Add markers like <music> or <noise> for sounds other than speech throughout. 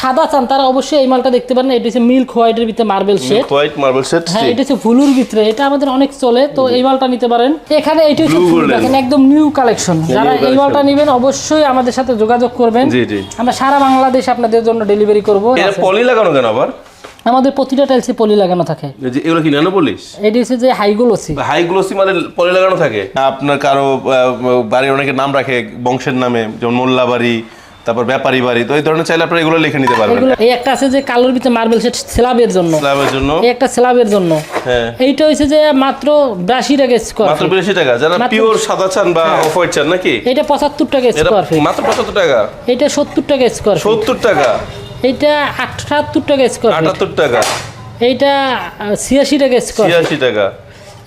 সাদা চান তারা অবশ্যই এই মালটা দেখতে পারেন এটা হচ্ছে মিল্ক হোয়াইটের ভিতরে marble shade white marble set হ্যাঁ এটা হচ্ছে ফুলুর ভিতরে এটা আমাদের অনেক চলে তো এই মালটা নিতে পারেন। এখানে এটা হচ্ছে ফুল দেখেন একদম নিউ কালেকশন যারা এই মালটা নেবেন অবশ্যই আমাদের সাথে যোগাযোগ করবেন। জি জি। আমরা সারা বাংলাদেশ আপনাদের জন্য ডেলিভারি করব। এটা পলি লাগানো কেন আবার? আমাদের প্রতিটা টাইলসে পলি লাগানো থাকে। এই যে এগুলো কি ন্যানো পলিশ এটি হচ্ছে যে হাইগুলোসি। হাই গ্লোসি মানে পলি লাগানো থাকে? আপনার কারও বাড়ির অনেকে নাম রাখে বংশের নামে যেমন মোল্লা বাড়ি তারপর ব্যাপারী বাড়ি তো এই ধরনের চাইলে আপনারা এগুলো লিখে নিতে পারবেন। এই একটা আছে যে কালোর ভিতরে মার্বেল সেট স্ল্যাবের জন্য। স্ল্যাবের জন্য। এই একটা স্ল্যাবের জন্য। হ্যাঁ। এইটা হচ্ছে যে মাত্র বিরাশি টাকা স্কোয়ার মাত্র বিরাশি টাকা। যারা পিওর সাদা চান বা অফ হোয়াইট চান নাকি? এটা পঁচাত্তর টাকা এটা স্কোয়ার ফিট মাত্র পঁচাত্তর টাকা। এটা সত্তর টাকা স্কোয়ার ফিট সত্তর টাকা। এইটা আটাত্তর টাকা স্কোয়ার ফিট আটাত্তর টাকা। এইটা ছিয়াশি টাকা স্কোয়ার ছিয়াশি টাকা।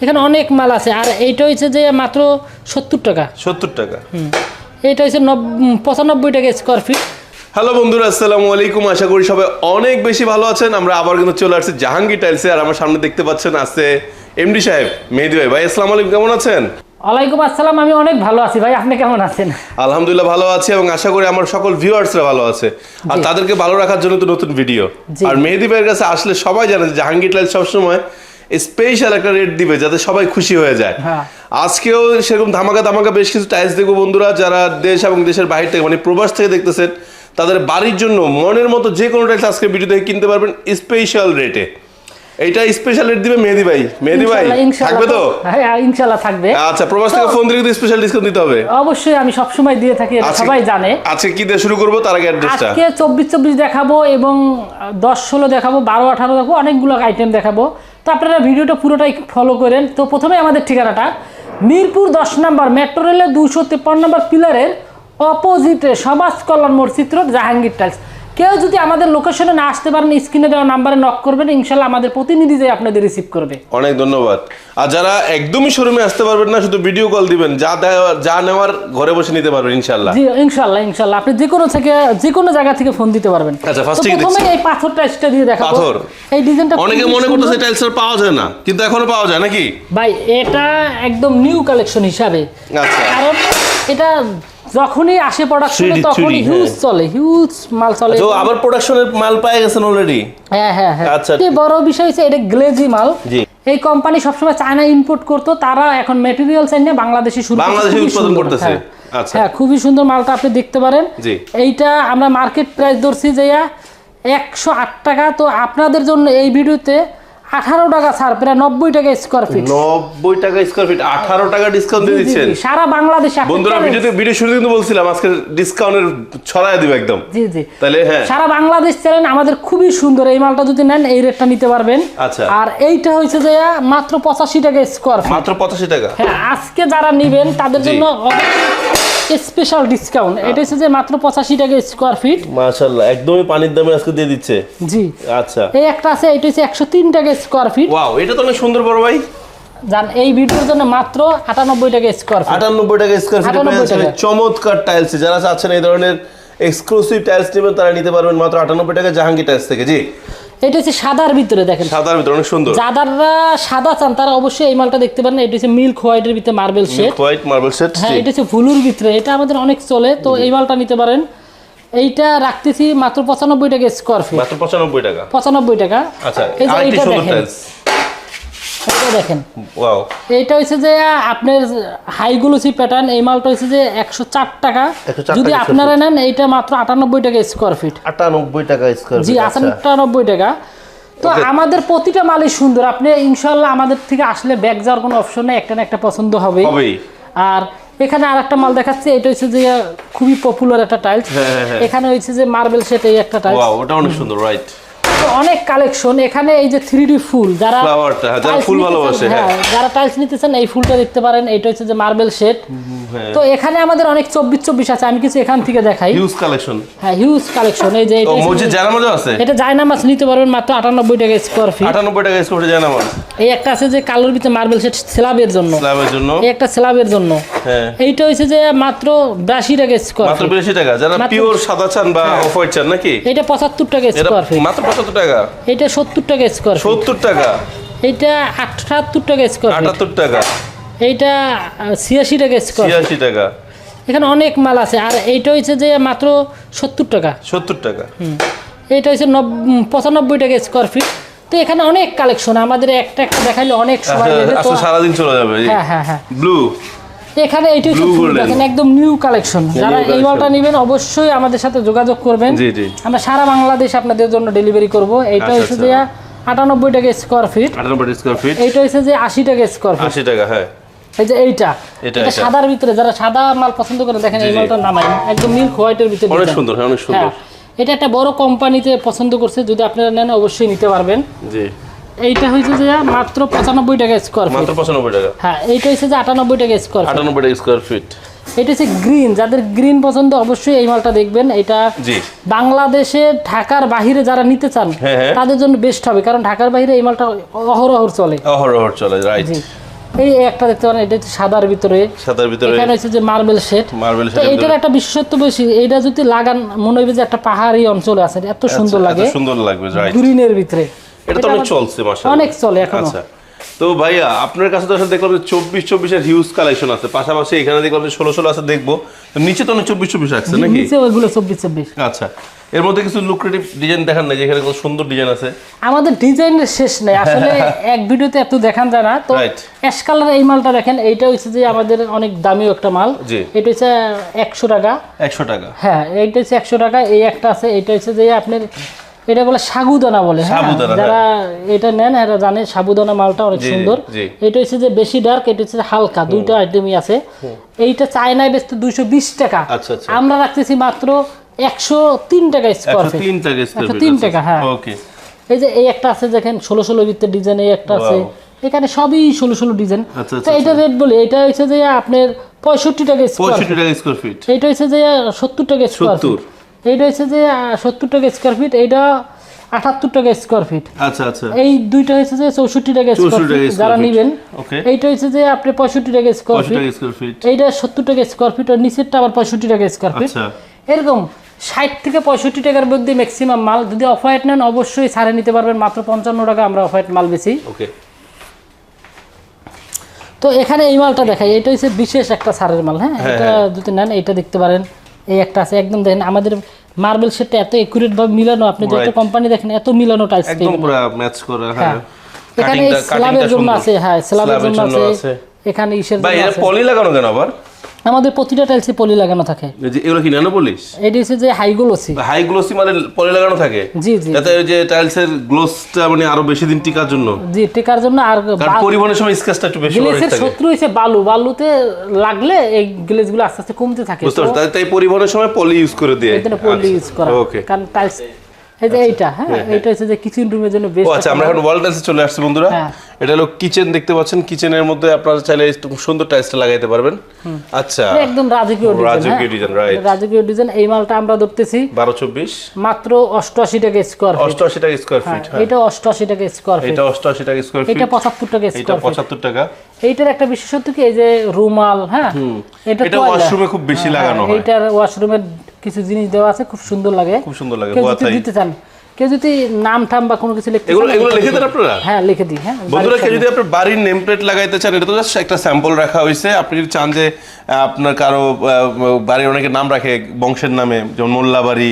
এখানে অনেক মাল আছে। আর এইটা হচ্ছে যে মাত্র সত্তর টাকা। সত্তর টাকা। এইটা হচ্ছে নব- পঁচানব্বই টাকা স্কোয়ার ফিট হ্যালো বন্ধুরা আসসালামু আলাইকুম। আশা করি সবাই অনেক বেশি ভালো আছেন। আমরা আবার কিন্তু চলে আসছি জাহাঙ্গীর টাইলসে আর আমার সামনে দেখতে পাচ্ছেন আছে এমডি সাহেব মেহেদি ভাই। ভাই আসসালামু আলাইকুম। কেমন আছেন? ওয়ালাইকুম আসসালাম। আমি অনেক ভালো আছি। ভাই আপনি কেমন আছেন? আলহামদুলিল্লাহ ভালো আছি এবং আশা করি আমার সকল ভিউয়ার্সরা ভালো আছে। আর তাদেরকে ভালো রাখার জন্য তো নতুন ভিডিও। আর মেহেদি ভাইয়ের কাছে আসলে সবাই জানে যে জাহাঙ্গীর টাইলস সবসময় স্পেশাল একটা রেট দিবে যাতে সবাই খুশি হয়ে যায়। হ্যাঁ। আজকেও সেরকম ধামাকা ধামাকা বেশ কিছু টাইলস দেখব বন্ধুরা যারা দেশ এবং দেশের বাইরে থেকে মানে প্রবাস থেকে দেখতেছেন তাদের বাড়ির জন্য মনের মতো যে কোনো টাইলস আজকে ভিডিও থেকে কিনতে পারবেন স্পেশাল রেটে এইটা স্পেশাল রেট দিবে মেহেদি ভাই। মেহেদি ভাই থাকবে তো? হ্যাঁ ইনশাল্লাহ থাকবে। আচ্ছা প্রবাস থেকে ফোন কিন্তু স্পেশাল ডিসকাউন্ট দিতে হবে। অবশ্যই আমি সবসময় দিয়ে থাকি এটা সবাই জানে। আজকে কি দিয়ে শুরু করব? তার আগে অ্যাড্রেসটা আজকে চব্বিশ চব্বিশ দেখাবো এবং দশ ষোলো দেখাবো বারো আঠারো দেখাবো অনেকগুলো আইটেম দেখাবো। তো আপনারা ভিডিওটা পুরোটাই ফলো করেন। তো প্রথমে আমাদের ঠিকানাটা, মিরপুর দশ নম্বর মেট্রো রেলের দুশো তেপ্পান্ন নম্বর পিলারের অপোজিটে সমাজ কল্যাণ মোড় চিত্র, জাহাঙ্গীর টাইলস কেউ যদি আমাদের লোকেশনে না আসতে পারেন স্ক্রিনে দেওয়া নাম্বারে নক করবেন ইনশাল্লাহ আমাদের প্রতিনিধি যে আপনাদের রিসিভ করবে। অনেক ধন্যবাদ। আর যারা একদমই শোরুমে আসতে পারবেন না শুধু ভিডিও কল দিবেন যা যা নেওয়ার ঘরে বসে নিতে পারবেন ইনশাল্লাহ। জি ইনশাল্লাহ ইনশাল্লাহ। আপনি যে কোনো থেকে যে কোনো জায়গা থেকে ফোন দিতে পারবেন। আচ্ছা, তো থেকে প্রথমে এই পাথর টাইসটা দিয়ে দেখাবো। পাথর। এই ডিজাইনটা অনেকে মনে করতেছে টাইলস আর পাওয়া যায় না কিন্তু এখনও পাওয়া যায় নাকি? ভাই এটা একদম নিউ কালেকশন হিসাবে। আচ্ছা। কারণ এটা যখনই আসে প্রোডাকশনে 3D, তখনই হিউজ হ্যাঁ। চলে হিউজ মাল চলে তো আবার প্রোডাকশনের মাল পেয়ে গেছেন অলরেডি হ্যাঁ হ্যাঁ হ্যাঁ আচ্ছা। সবচেয়ে বড় বিষয় হচ্ছে এটা গ্লেজি মাল জি। এই কোম্পানি সবসময় চায়না ইম্পোর্ট করতো তারা এখন মেটেরিয়াল চাই না বাংলাদেশে শুরু বাংলাদেশে উৎপাদন করতেছে। হ্যাঁ। আচ্ছা। হ্যাঁ খুবই সুন্দর মালটা আপনি দেখতে পারেন জি। এইটা আমরা মার্কেট প্রাইস ধরছি যে একশো আট টাকা তো আপনাদের জন্য এই ভিডিওতে আঠারো টাকা ছাড় প্রায় নব্বই টাকা স্কোয়ার ফিট নব্বই টাকা স্কোয়ার ফিট আঠারো টাকা ডিসকাউন্ট দিয়ে দিচ্ছেন। সারা বাংলাদেশে বন্ধুরা ভিডিওতে ভিডিও শুরু কিন্তু বলছিলাম আজকে ডিসকাউন্টের ছড়ায় দিবে একদম। জি জি। তাহলে হ্যাঁ। সারা বাংলাদেশ চ্যানেল আমাদের খুবই সুন্দর এই মালটা যদি নেন এই রেটটা নিতে পারবেন। আচ্ছা। আর এইটা হয়েছে যে মাত্র পঁচাশি টাকা স্কোয়ার ফিট মাত্র পঁচাশি টাকা। হ্যাঁ আজকে যারা নিবেন তাদের। জন্য স্পেশাল ডিসকাউন্ট এটা হচ্ছে যে মাত্র পঁচাশি টাকা স্কোয়ার ফিট মাশাল্লাহ একদমই পানির দামে আজকে দিয়ে দিচ্ছে। জি। আচ্ছা। এই একটা আছে এটা হচ্ছে একশো তিন টাকা স্কোয়ার ফিট ওয়াও এটা তো অনেক সুন্দর বড় ভাই। যান এই ভিডিওর জন্য মাত্র আটানব্বই টাকা স্কোয়ার ফিট আটানব্বই টাকা স্কোয়ার ফিটে 98 চমৎকার টাইলস যারা চাচ্ছেন এই ধরনের এক্সক্লুসিভ টাইলস নেবেন তারা নিতে পারবেন মাত্র আটানব্বই টাকা জাহাঙ্গীর টাইলস থেকে জি। এটা হচ্ছে সাদার ভিতরে দেখেন। সাদার ভিতরে অনেক সুন্দর। যাদাররা সাদা চান তারা অবশ্যই এই মালটা দেখতে পারেন এটা হচ্ছে মিল্ক হোয়াইটের ভিতরে marble shade. White marble shade হ্যাঁ এটা হচ্ছে ফুলুর ভিতরে। এটা আমাদের অনেক চলে তো এই মালটা নিতে পারেন। এইটা রাখতেছি মাত্র পঁচানব্বই টাকা স্কোয়ার ফিট মাত্র পঁচানব্বই টাকা। পঁচানব্বই টাকা। আচ্ছা এই যে এইটা দেখেন। দেখেন। ওয়াও এইটা হচ্ছে যে আপনার হাইগুলোসি প্যাটার্ন এই মালটা হচ্ছে যে একশো চার টাকা। যদি আপনারা নেন এইটা মাত্র আটানব্বই টাকা স্কোয়ার ফিট আটানব্বই টাকা স্কোয়ার জি ফিট আচ্ছা। আটানব্বই টাকা। তো আমাদের প্রতিটা মালই সুন্দর। আপনি ইনশাল্লাহ আমাদের থেকে আসলে ব্যাগ যাওয়ার কোনো অপশন নেই একটা না একটা পছন্দ হবে আর এখানে আর একটা মাল দেখাচ্ছে এটা হচ্ছে যে খুবই পপুলার একটা টাইলস হ্যাঁ, হ্যাঁ, হ্যাঁ। এখানে হচ্ছে যে মার্বেল সেট এই একটা টাইলস ওয়াও ওটা অনেক সুন্দর রাইট অনেক কালেকশন এখানে এই যে থ্রি ডি ফুল যারা যারা ফুল ভালোবাসে হ্যাঁ হ্যাঁ। যারা টাইলস নিতে চান এই ফুলটা দেখতে পারেন এটা হচ্ছে যে মার্বেল শেড হ্যাঁ। তো এখানে আমাদের অনেক চব্বিশ চব্বিশ আছে আমি কিছু এখান থেকে দেখাই। হিউজ কালেকশন হ্যাঁ হিউজ কালেকশন এই যে এটা হচ্ছে জায়নামাজও আছে? এটা জায়নামাজ নিতে পারবেন মাত্র আটানব্বই টাকা স্কোয়ার ফিট আটানব্বই টাকা স্কোয়ার ফিটে জায়নামাজ। এই একটা আছে যে কালোর ভিতরে মার্বেল সেট স্ল্যাবের জন্য। স্ল্যাবের জন্য। এই একটা স্ল্যাবের জন্য। হ্যাঁ। এইটা হচ্ছে যে মাত্র বিরাশি টাকা স্কোয়ার মাত্র ফিট বিরাশি টাকা। যারা পিওর সাদা চান বা অফ হোয়াইট চান নাকি? এটা পঁচাত্তর টাকা স্কোয়ার ফিট মাত্র পঁচাত্তর টাকা? এটা সত্তর টাকা স্কোয়ার সত্তর টাকা? এইটা আটাত্তর টাকা স্কোয়ার আটাত্তর টাকা। এইটা ছিয়াশি টাকা স্কোয়ার ছিয়াশি টাকা। এখানে অনেক মাল আছে। আর এইটা হচ্ছে যে মাত্র সত্তর টাকা। সত্তর টাকা। এটা হচ্ছে পঁচানব্বই টাকা স্কোয়ার ফিট তো এখানে অনেক কালেকশন আমাদের একটা একটা দেখাইলে অনেক সময় তো আচ্ছা সারাদিন চলে যাবে। হ্যাঁ হ্যাঁ হ্যাঁ। ব্লু এখানে এইটা হচ্ছে Blue ফুল golden. দেখেন একদম নিউ কালেকশন যারা এই মালটা নেবেন অবশ্যই আমাদের সাথে যোগাযোগ করবেন। আমরা সারা বাংলাদেশ আপনাদের জন্য ডেলিভারি করব। এইটা আচ্ছা, হচ্ছে আচ্ছা। যে আটানব্বই টাকা স্কোয়ার ফিট আটানব্বই স্কোয়ার ফিট এইটা হচ্ছে যে আশি টাকা স্কোয়ার ফিট আশি টাকা হ্যাঁ। এই যে এইটা। এটা। সাদার ভিতরে যারা সাদা মাল পছন্দ করে দেখেন এই। মালটা নামাই একদম মিল্ক হোয়াইটের ভিতরে অনেক সুন্দর হ্যাঁ অনেক সুন্দর। হ্যাঁ। এটা একটা বড় কোম্পানিতে পছন্দ করছে যদি আপনারা নেন অবশ্যই নিতে পারবেন। জি। এইটা হচ্ছে যে মাত্র পঁচানব্বই টাকা স্কোয়ার ফিট মাত্র পঁচানব্বই টাকা। হ্যাঁ এইটা হচ্ছে যে আটানব্বই টাকা স্কোয়ার ফিট আটানব্বই টাকা স্কোয়ার ফিট এটা হচ্ছে গ্রিন যাদের গ্রিন পছন্দ অবশ্যই এই মালটা দেখবেন। এটা জি। বাংলাদেশে ঢাকার বাহিরে যারা নিতে চান হ্যাঁ, হ্যাঁ। তাদের জন্য বেস্ট হবে। কারণ ঢাকার বাইরে এই মালটা অহরহ চলে। অহরহ চলে রাইট জি। এই একটা দেখতে পারেন এটা হচ্ছে সাদার ভিতরে। সাদার ভিতরে। এখানে হচ্ছে যে মার্বেল শেড মার্বেল তো এইটার একটা বিশেষত্ব বেশি এটা যদি লাগান মনে হবে যে একটা পাহাড়ি অঞ্চলে আছে এত সুন্দর লাগে। সুন্দর লাগবে রাইট গ্রিনের ভিতরে। এটা তো অনেক চলছে মাশাআল্লাহ। অনেক চলে এখনও। আচ্ছা তো ভাইয়া আপনার কাছে তো আসলে দেখলাম যে চব্বিশ চব্বিশের হিউজ কালেকশন আছে। পাশাপাশি এখানে দেখলাম যে ষোলো ষোলো আছে দেখব। নিচে তো অনেক চব্বিশ চব্বিশ রাখছে নাকি? নিচে ওইগুলো চব্বিশ চব্বিশ। আচ্ছা এর মধ্যে কিছু লুক্রেটিভ ডিজাইন দেখান না যেখানে সুন্দর ডিজাইন আছে? আমাদের ডিজাইনের শেষ নেই। আসলে <laughs> এক ভিডিওতে এত দেখান যায় না। তো অ্যাশ কালার এই মালটা দেখেন এইটা হচ্ছে যে আমাদের অনেক দামিও একটা মাল। এটা হচ্ছে একশো টাকা। একশো টাকা। হ্যাঁ এইটা হচ্ছে একশো টাকা এই একটা আছে। এটা হচ্ছে যে আপনার এটা বলে সাগুদানা বলে হ্যাঁ? যারা এটা নেন এরা জানে সাবুদানা মালটা অনেক সুন্দর। এটা হচ্ছে যে বেশি ডার্ক এটা হচ্ছে হালকা দুইটা আইটেমই আছে। এইটা চায়নায় বেচতে দুইশো বিশ টাকা। আচ্ছা, আচ্ছা। আমরা রাখতেছি মাত্র একশো তিন টাকা স্কোয়ার একশো তিন টাকা একশো তিন টাকা, হ্যাঁ। এই যে এই একটা আছে দেখেন ষোলো ষোলো ভিত্তির ডিজাইন এই একটা আছে। এখানে সবই ষোলো ষোলো ডিজাইন আচ্ছা, তো এটা রেট বলি এটা হচ্ছে যে আপনার পঁয়ষট্টি টাকা স্কোয়ার ফিট এইটা হচ্ছে যে সত্তর টাকা স্কোয়ার 70 ফিট এইটা হচ্ছে যে সত্তর টাকা স্কোয়ার ফিট এইটা আটাত্তর টাকা স্কোয়ার ফিট আচ্ছা আচ্ছা। এই দুইটা হচ্ছে যে চৌষট্টি টাকা স্কোয়ার ফিট যারা। নেবেন এইটা হচ্ছে যে আপনি পঁয়ষট্টি টাকা স্কোয়ার ফিট এইটা সত্তর টাকা স্কোয়ার ফিট আর নিচেরটা আবার পঁয়ষট্টি টাকা স্কোয়ার ফিট আচ্ছা। এরকম ষাট থেকে পঁয়ষট্টি টাকার মধ্যে ম্যাক্সিমাম মাল যদি অফ হোয়াইট নেন অবশ্যই ছাড়ে নিতে পারবেন। মাত্র পঞ্চান্ন টাকা আমরা অফ হোয়াইট মাল বেশি ওকে তো এখানে এই মালটা দেখাই এটা হচ্ছে বিশেষ একটা সারের মাল হ্যাঁ? এটা যদি নেন এটা দেখতে পারেন। এই একটা আছে একদম দেখেন আমাদের মার্বেল সেটটা এত একুরেট ভাবে মিলানো আপনি যত কোম্পানি দেখেন এত মিলানো টাইলস একদম পুরো ম্যাচ করা হ্যাঁ। এখানে Cutting-টা- স্ল্যাবের জন্য আছে হ্যাঁ স্ল্যাবের জন্য আছে। এখানে ইসের ভাই এটা পলি লাগানো কেন আবার? আমাদের প্রতিটা টাইলসে পলি লাগানো থাকে। এই যে এগুলো কি ন্যানো পলিশ এটি হচ্ছে যে হাইগুলোসি হাই গ্লোসি মানে পলি লাগানো থাকে? জি জি যাতে ওই যে টাইলসের গ্লোসটা মানে আরও বেশি দিন টিকার জন্য। জি টেকার জন্য আর পরিবহনের সময় স্কেচটা একটু বেশি গ্লেসের শত্রু হচ্ছে বালু। বালুতে লাগলে এই গ্লেসগুলো আস্তে আস্তে কমতে থাকে। বুঝতে পারছি। তাই- পরিবহনের সময় পলি ইউজ করে দিয়ে। এখানে পলি ইউজ করা। ওকে কারণ টাইলস যে এইটা হ্যাঁ এইটা হচ্ছে যে কিচেন রুমের জন্য বেস্ট আচ্ছা আমরা এখন ওয়াল টাইলসে চলে আসছি বন্ধুরা। হ্যাঁ। এটা হলো কিচেন দেখতে পাচ্ছেন কিচেনের মধ্যে আপনারা চাইলে সুন্দর টাইলসটা লাগাইতে পারবেন। আচ্ছা। একদম রাজকীয় ডিজাইন রাজকীয় ডিজাইন রাইট রাজকীয় ডিজাইন এই মালটা আমরা ধরতেছি বারো চব্বিশ। মাত্র অষ্টআশি টাকা স্কোয়ার ফিট অষ্টআশি টাকা স্কোয়ার ফিট হ্যাঁ। এটা টাকা স্কোয়ার ফিট এটা অষ্টআশি টাকা স্কোয়ার ফিট এটা পঁচাত্তর টাকা এটা স্কোয়ার ফিট পঁচাত্তর টাকা। এইটার একটা বিশেষত্ব কি এই যে রুমাল হ্যাঁ? এটা। ওয়াশরুমে খুব বেশি হ্যাঁ, লাগানো হয় ওয়াশরুমের কিছু জিনিস দেওয়া আছে খুব সুন্দর লাগে। খুব সুন্দর লাগে দিতে চান কেউ যদি নাম টাম বা কোনো কিছু লিখতে এগুলো এগুলো লিখে দেন আপনারা? হ্যাঁ লিখে দিই হ্যাঁ। বন্ধুরা কেউ যদি আপনার বাড়ির নেম প্লেট লাগাইতে চান এটা তো জাস্ট একটা স্যাম্পল রাখা হয়েছে। আপনি যদি চান যে আপনার কারও বাড়ির অনেকে নাম রাখে বংশের নামে যেমন মোল্লা বাড়ি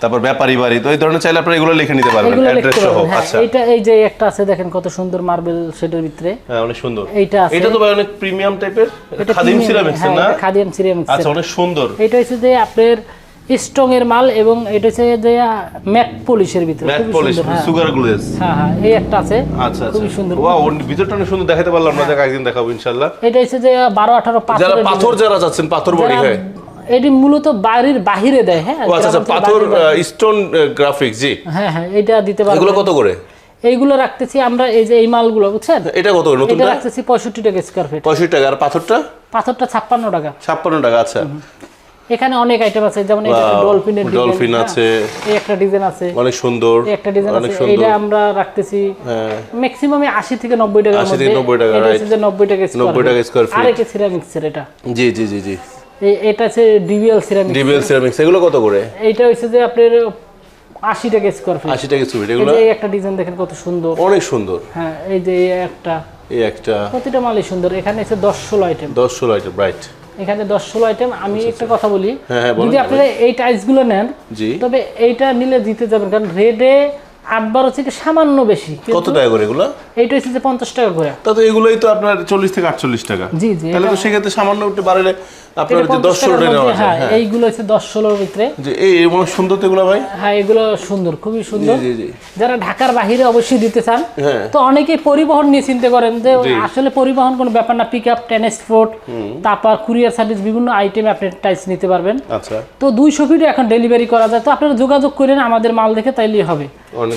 তারপর ব্যাপারী বাড়ি তো এই ধরনের চাইলে আপনারা এগুলো লিখে নিতে পারবেন অ্যাড্রেস সহ। হ্যাঁ। আচ্ছা। এইটা এই যে একটা আছে দেখেন কত সুন্দর মার্বেল শেডের ভিতরে। হ্যাঁ অনেক সুন্দর। এইটা আছে। এটা তো ভাই অনেক প্রিমিয়াম টাইপের এটা খাদিম সিরামিক্স হ্যাঁ, না? খাদিম সিরামিক্স আচ্ছা অনেক সুন্দর। এটা হচ্ছে যে আপনার স্ট্রং এর মাল এবং এটা হচ্ছে যে ম্যাট পলিশের ভিতরে ম্যাট পলিশ হ্যাঁ। সুগার গ্লেজ হ্যাঁ হ্যাঁ এই একটা আছে আচ্ছা আচ্ছা। খুবই সুন্দর। ওয়া ওর ভিতরটা অনেক সুন্দর দেখাতে পারলাম না দেখা একদিন দেখাবো ইনশাআল্লাহ। এটা হচ্ছে যে বারো আঠারো যারা পাথর যারা যাচ্ছেন পাথর বডি হয়। এটি মূলত বাড়ির বাহিরে দেয় হ্যাঁ আচ্ছা আচ্ছা পাথর স্টোন গ্রাফিক্স জি। হ্যাঁ হ্যাঁ এটা দিতে পারব এগুলো কত করে? এইগুলো রাখতেছি আমরা এই যে এই মালগুলো বুঝছেন? এটা কত করে এটা রাখতেছি পঁয়ষট্টি টাকা স্কোয়ার ফিট পঁয়ষট্টি টাকা আর পাথরটা? পাথরটা ছাপ্পান্ন টাকা। ছাপ্পান্ন টাকা আচ্ছা। এখানে অনেক আইটেম আছে যেমন এই Wow, ডলফিনের dolphin আছে। এই একটা ডিজাইন আছে অনেক সুন্দর এই একটা ডিজাইন অনেক আছে সুন্দর। এটা আমরা রাখতেছি ম্যাক্সিমাম আশি থেকে নব্বই টাকার 80 থেকে মধ্যে। 90 টাকা, এটা. হচ্ছে যে নব্বই টাকা 90 টাকা square feet। আর এটা সিরামিক্সের এটা। জি জি জি জি। এই- এটা হচ্ছে ডিবিএল সিরামিক্স ডিবিএল সিরামিক্স এগুলো কত করে? এইটা হচ্ছে যে আপনার আশি টাকা স্কোয়ার ফিট আশি টাকা সুইট এই এগুলো এই একটা ডিজাইন দেখেন কত সুন্দর। অনেক সুন্দর। হ্যাঁ এই যে একটা। এই একটা। প্রতিটা মালই সুন্দর। এখানে এসে দশ ষোলো আইটেম দশ ষোলো আইটেম রাইট এখানে দশ ষোলো আইটেম আমি একটা কথা বলি। হ্যাঁ, হ্যাঁ, যদি আপনারা এই টাইলসগুলো নেন তবে এইটা নিলে জিতে যাবেন। কারণ রেডে আট বারো থেকে সামান্য বেশি কত টাকা করে এগুলো? এইটা হচ্ছে যে পঞ্চাশ টাকা করে। তা তো এগুলোই তো আপনার চল্লিশ থেকে আটচল্লিশ টাকা। জি, জি, তাহলে তো সেক্ষেত্রে সামান্য একটু বাড়লে আপনার দশ 50 টাকার ষোলোটা নেওয়া মধ্যে, যায় হ্যাঁ হ্যাঁ। এইগুলো হচ্ছে দশ ষোলোর ভিতরে। যে এই সুন্দর তো এগুলো ভাই? হ্যাঁ এগুলো সুন্দর খুবই সুন্দর। জি, জি। যারা ঢাকার বাহিরে অবশ্যই দিতে চান হ্যাঁ। তো অনেকে পরিবহন নিয়ে চিন্তা করেন যে আসলে পরিবহন কোনো ব্যাপার না পিক আপ ট্রান্সপোর্ট তারপর কুরিয়ার সার্ভিস বিভিন্ন আইটেম আপনি টাইলস নিতে পারবেন। আচ্ছা। তো দুইশো ফিটে এখন ডেলিভারি করা যায় তো আপনারা যোগাযোগ করেন আমাদের মাল দেখে তাইলেই হবে।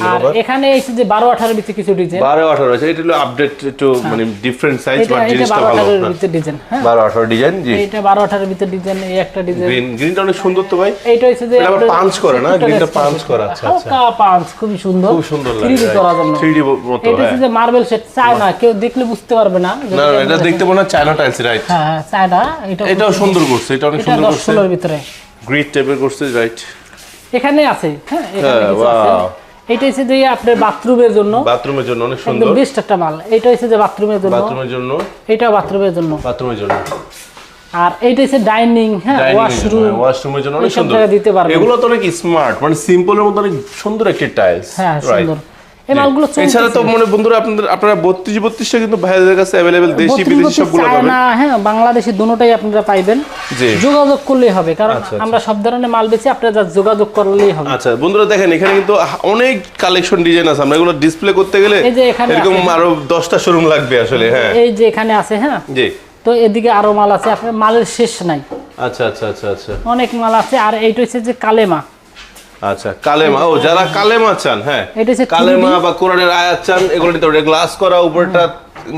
আর এখানে এই যে বারো আঠারো ভিতরে কিছু ডিজাইন বারো আঠারো আছে এটা হলো আপডেট একটু মানে ডিফারেন্ট সাইজ বাট জিনিসটা ভালো আঠারোর হ্যাঁ। ভিতরে ডিজাইন হ্যাঁ। বারো আঠারো ডিজাইন জি। এইটা বারো আঠারোর ভিতরে ডিজাইন এই একটা ডিজাইন গ্রিন গ্রিনটা অনেক সুন্দর তো ভাই। এইটা হচ্ছে যে এটা আবার করে না? গ্রিনটা response করা, আচ্ছা, আচ্ছা। হালকা পাঁচ খুবই সুন্দর। খুব সুন্দর লাগে 3D করার জন্য। 3D মতো এটা হ্যাঁ যে মার্বেল সেট চায় না কেউ দেখলে বুঝতে পারবে না। এটা দেখতে মনে হয় চায়না টাইলস রাইট হ্যাঁ হ্যাঁ এটা এটাও সুন্দর। করছে এটা অনেক সুন্দর করছে। ভিতরে। গ্রিড টাইপের করছে রাইট এখানে আছে হ্যাঁ এখানে হ্যাঁ, কিছু আছে। wow. এটা হচ্ছে যে আপনার বাথরুমের জন্য। বাথরুমের জন্য অনেক সুন্দর। বেস্ট একটা মাল। এটা হচ্ছে যে বাথরুমের জন্য। বাথরুমের জন্য। এটা বাথরুমের জন্য। বাথরুমের জন্য। আর এইটা হচ্ছে ডাইনিং হ্যাঁ ওয়াশরুম ওয়াশরুমের জন্য অনেক সুন্দর। জায়গায় দিতে পারবেন। এগুলো তো অনেক স্মার্ট মানে সিম্পলের মধ্যে অনেক সুন্দর একটা টাইলস হ্যাঁ সুন্দর। এই মালগুলো এছাড়া তো মানে বন্ধুরা আপনাদের আপনারা বত্রিশ বত্রিশটা কিন্তু ভাইদের কাছে অ্যাভেলেবেল দেশি বিদেশি সবগুলো পাবেন। না হ্যাঁ বাংলাদেশি দুটোটাই আপনারা পাইবেন। যোগাযোগ করলেই হবে কারণ আচ্ছা, আমরা সব ধরনের মাল বেচি আপনারা যা যোগাযোগ করলেই হবে। আচ্ছা বন্ধুরা দেখেন এখানে কিন্তু অনেক কালেকশন ডিজাইন আছে। আমরা এগুলো ডিসপ্লে করতে গেলে এই যে এখানে এরকম আরও দশটা শোরুম লাগবে আসলে হ্যাঁ। এই যে এখানে আছে হ্যাঁ। জি। তো এদিকে আরও মাল আছে আপনার মালের শেষ নাই। আচ্ছা আচ্ছা আচ্ছা আচ্ছা। অনেক মাল আছে আর এইটা হচ্ছে যে কালেমা। আচ্ছা কালেমা। ও যারা কালেমা চান হ্যাঁ। কালেমা বা কোরআনের আয়াত চান এগুলো নিতে গ্লাস করা উপরটা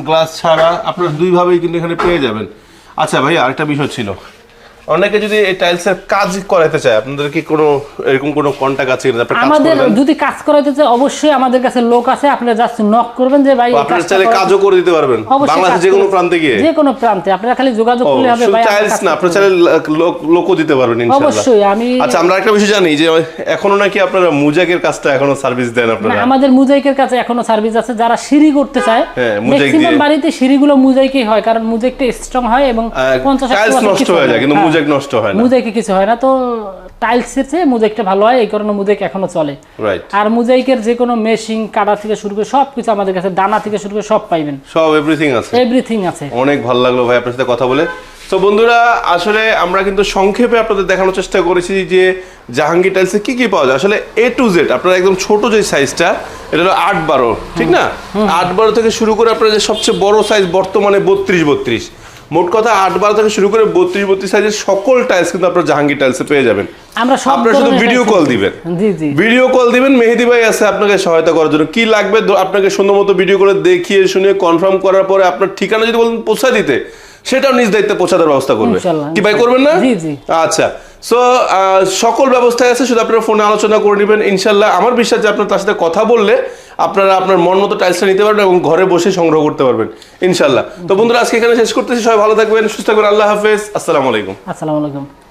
গ্লাস ছাড়া আপনার দুই ভাবেই কিন্তু এখানে পেয়ে যাবেন। আচ্ছা ভাই আরেকটা বিষয় ছিল। অনেকে যদি এই টাইলসের কাজ করাতে চায় আপনাদের কি কোনো এরকম কোনো কন্টাক্ট আছে কিনা? আমাদের যদি কাজ করাইতে চাই অবশ্যই আমাদের কাছে লোক আছে আপনারা জাস্ট নক করবেন যে ভাই এই আপনারা চাইলে কাজও করে দিতে পারবেন বাংলাদেশের যে কোনো প্রান্তে গিয়ে। যে কোনো প্রান্তে। আপনারা খালি যোগাযোগ করলে হবে ভাই টাইলস না আপনারা চাইলে লোক লোকও দিতে পারবেন ইনশাআল্লাহ। অবশ্যই আমি আচ্ছা আমরা একটা বিষয় জানি যে এখনও নাকি আপনারা মুজাকের কাজটা এখনও সার্ভিস দেন আপনারা? আমাদের মুজাইকের কাছে এখনও সার্ভিস আছে যারা সিঁড়ি করতে চায়। হ্যাঁ, ম্যাক্সিমাম। বাড়িতে সিঁড়িগুলো মুজাইকই হয় কারণ মুজাইকটা স্ট্রং হয় এবং পঞ্চাশ টাইলস নষ্ট হয়ে যায় কিন্তু মুজাক নষ্ট হয় না। মুজাইকে কিছু হয় না। তো টাইলসের চেয়ে মুজাইকটা ভালো হয় এই কারণে মুজাইক এখনও চলে। আর মুজাইকের যে কোনো মেশিং কাটা থেকে শুরু করে সব কিছু আমাদের কাছে দানা থেকে শুরু করে সব পাইবেন। সব এভরিথিং আছে। এভরিথিং আছে। অনেক ভালো লাগল ভাই আপনার সাথে কথা বলে। তো বন্ধুরা আসলে আমরা কিন্তু সংক্ষেপে আপনাদের দেখানোর চেষ্টা করেছি যে জাহাঙ্গীর টাইলসে কি কি পাওয়া যায়। আসলে এ টু জেড আপনারা একদম ছোট যে সাইজটা এটা হলো আট বারো ঠিক না? আট বারো থেকে শুরু করে আপনার যে সবচেয়ে বড় সাইজ বর্তমানে বত্রিশ বত্রিশ। মোট কথা আট বারো থেকে শুরু করে বত্রিশ বত্রিশ সাইজের সকল টাইলস কিন্তু আপনার জাহাঙ্গীর টাইলসে পেয়ে যাবেন। আমরা সব আপনারা শুধু ভিডিও কল দিবেন। ভিডিও কল দিবেন মেহেদি ভাই আছে আপনাকে সহায়তা করার জন্য। কি লাগবে? আপনাকে সুন্দর মতো ভিডিও করে দেখিয়ে শুনে কনফার্ম করার পরে আপনার ঠিকানা যদি বলেন পৌঁছা দিতে সেটাও নিজ দায়িত্বে পৌঁছাতে ব্যবস্থা করবে। কি ভাই করবেন না। আচ্ছা। সো সকল ব্যবস্থায় আছে, শুধু আপনারা ফোনে আলোচনা করে নেবেন, ইনশাল্লাহ। আমার বিশ্বাস যে আপনার তার সাথে কথা বললে আপনারা আপনার মন মতো টাইলসটা নিতে পারবেন এবং ঘরে বসে সংগ্রহ করতে পারবেন, ইনশাল্লাহ। তো বন্ধুরা, আজকে এখানে শেষ করতেছি। সবাই ভালো থাকবেন, সুস্থ থাকবেন। আল্লাহ হাফেজ। আসসালামু আলাইকুম। আসসালামু আলাইকুম।